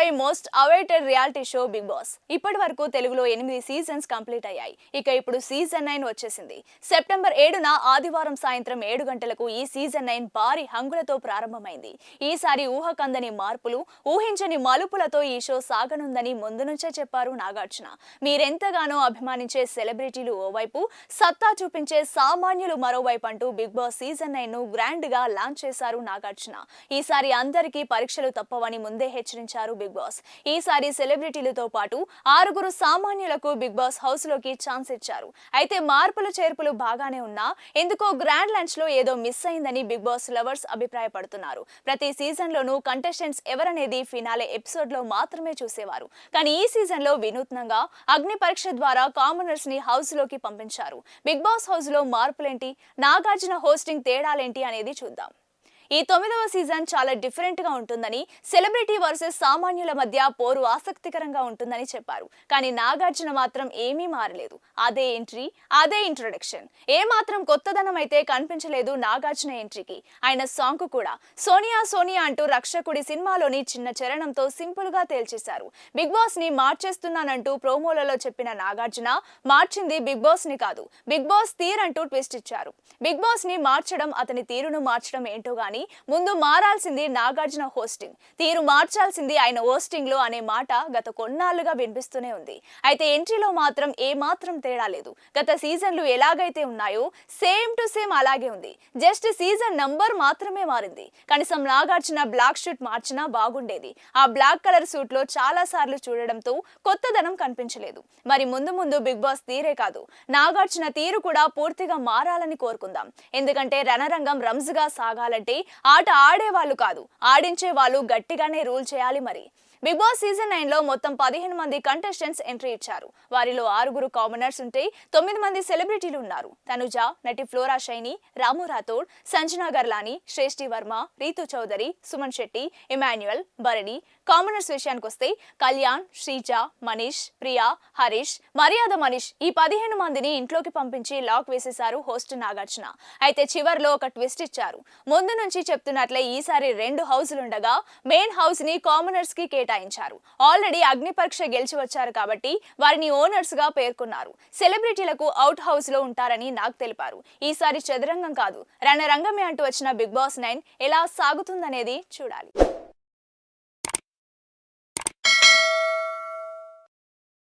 పై most awaited reality show Bigg Boss. ఇప్పటి వరకు తెలుగులో ఎనిమిది సీజన్స్ కంప్లీట్ అయ్యాయి. ఇక ఇప్పుడు సీజన్ నైన్ వచ్చేసింది. సెప్టెంబర్ ఏడున ఆదివారం సాయంత్రం ఏడు గంటలకు ఈ సీజన్ నైన్ భారీ హంగులతో ప్రారంభమైంది. ఈసారి ఊహకందని మార్పులు ఊహించని మలుపులతో ఈ షో సాగనుందని ముందు నుంచే చెప్పారు నాగార్జున. మీరెంతగానో అభిమానించే సెలబ్రిటీలు ఓవైపు సత్తా చూపించే సామాన్యులు మరోవైపు అంటూ బిగ్ బాస్ సీజన్ నైన్ను గ్రాండ్గా లాంచ్ చేశారు నాగార్జున. ఈసారి అందరికీ పరీక్షలు తప్పవని ముందే హెచ్చరించారు బిగ్ బిగ్ బాస్. ఈసారి సెలబ్రిటీలతో పాటు ఆరుగురు సామాన్యులకు బిగ్ బాస్ హౌస్లోకి ఛాన్స్ ఇచ్చారు. అయితే మార్పులు చేర్పులు బాగానే ఉన్నా ఎందుకో గ్రాండ్ లంచ్లో ఏదో మిస్ అయిందని బిగ్ బాస్ లవర్స్ అభిప్రాయపడుతున్నారు. ప్రతి సీజన్ లోనూ కంటెస్టెంట్స్ ఎవరనేది ఫినాలే ఎపిసోడ్లో మాత్రమే చూసేవారు. కానీ ఈ సీజన్లో వినూత్నంగా అగ్ని పరీక్ష ద్వారా కామనర్స్ని హౌస్లోకి పంపించారు. బిగ్ బాస్ హౌస్లో మార్పులేంటి? నాగార్జున హోస్టింగ్ తేడాలేంటి అనేది చూద్దాం. ఈ తొమ్మిదవ సీజన్ చాలా డిఫరెంట్గా ఉంటుందని సెలబ్రిటీ వర్సెస్ సామాన్యుల మధ్య పోరు ఆసక్తికరంగా ఉంటుందని చెప్పారు. కానీ నాగార్జున మాత్రం ఏమీ మారలేదు. అదే ఎంట్రీ అదే ఇంట్రొడక్షన్. ఏ మాత్రం కొత్తదనం అయితే కనిపించలేదు నాగార్జున ఎంట్రీకి. ఆయన సాంగ్ కూడా సోనియా సోనియా అంటూ రక్షకుడి సినిమాలోని చిన్న చరణంతో సింపుల్గా తేల్చేశారు. బిగ్ బాస్ని మార్చేస్తున్నానంటూ ప్రోమోలలో చెప్పిన నాగార్జున మార్చింది బిగ్ బాస్ని కాదు బిగ్ బాస్ తీర్ అంటూ ట్విస్ట్ ఇచ్చారు. బిగ్ బాస్ని మార్చడం అతని తీరును మార్చడం ఏంటో గాని ముందు మారాల్సింది నాగార్జున హోస్టింగ్. తీరు మార్చాల్సింది ఆయన హోస్టింగ్లో అనే మాట గత కొన్నాళ్ళుగా వినిపిస్తూనే ఉంది. అయితే ఎంట్రీలో మాత్రం ఏ మాత్రం తేడా లేదు. గత సీజన్లు ఎలాగైతే ఉన్నాయో సేమ్ టు సేమ్ అలాగే ఉంది. జస్ట్ సీజన్ నంబర్ మాత్రమే మారింది. కనీసం నాగార్జున బ్లాక్ షూట్ మార్చినా బాగుండేది. ఆ బ్లాక్ కలర్ సూట్లో చాలా సార్లు చూడడంతో కొత్తదనం కనిపించలేదు. మరి ముందు ముందు బిగ్ బాస్ తీరే కాదు. నాగార్జున తీరు కూడా పూర్తిగా మారాలని కోరుకుందాం. ఎందుకంటే రణరంగం రంజుగా సాగాలంటే ఆట ఆడే వాళ్ళు కాదు. ఆడించే వాళ్ళు గట్టిగానే రూల్ చేయాలి మరి. బిగ్ బాస్ సీజన్ నైన్లో మొత్తం పదిహేను మంది కంటెస్టెంట్స్ ఎంట్రీ ఇచ్చారు. వారిలో ఆరుగురు కామనర్స్ ఉంటే తొమ్మిది మంది సెలబ్రిటీలు ఉన్నారు. తనుజ నటి ఫ్లోరా షైని రాము రాథోడ్ సంజనా గర్లాని శ్రేష్ఠి వర్మ రీతు చౌదరి సుమన్ శెట్టి ఇమాన్యుయల్ భరణి. కామనర్స్ విషయానికి వస్తే కళ్యాణ్ శ్రీజ మనీష్ ప్రియా హరీష్ మర్యాద మనీష్ ఈ పదిహేను మందిని ఇంట్లోకి పంపించి లాక్ వేసేశారు హోస్ట్ నాగార్జున. అయితే చివర్లో ఒక ట్విస్ట్ ఇచ్చారు. ముందు నుంచి చెప్తున్నట్లే ఈసారి రెండు హౌసులుండగా మెయిన్ హౌస్ని కామనర్స్కి కేటాయించారు. ఆల్రెడీ అగ్ని పరీక్ష గెలిచి వచ్చారు కాబట్టి వారిని ఓనర్స్గా పేర్కొన్నారు. సెలబ్రిటీలకు అవుట్ హౌస్లో ఉంటారని నాకు తెలిపారు. ఈసారి చదరంగం కాదు రణరంగమే అంటూ వచ్చిన బిగ్ బాస్ నైన్ ఎలా సాగుతుందనేది చూడాలి.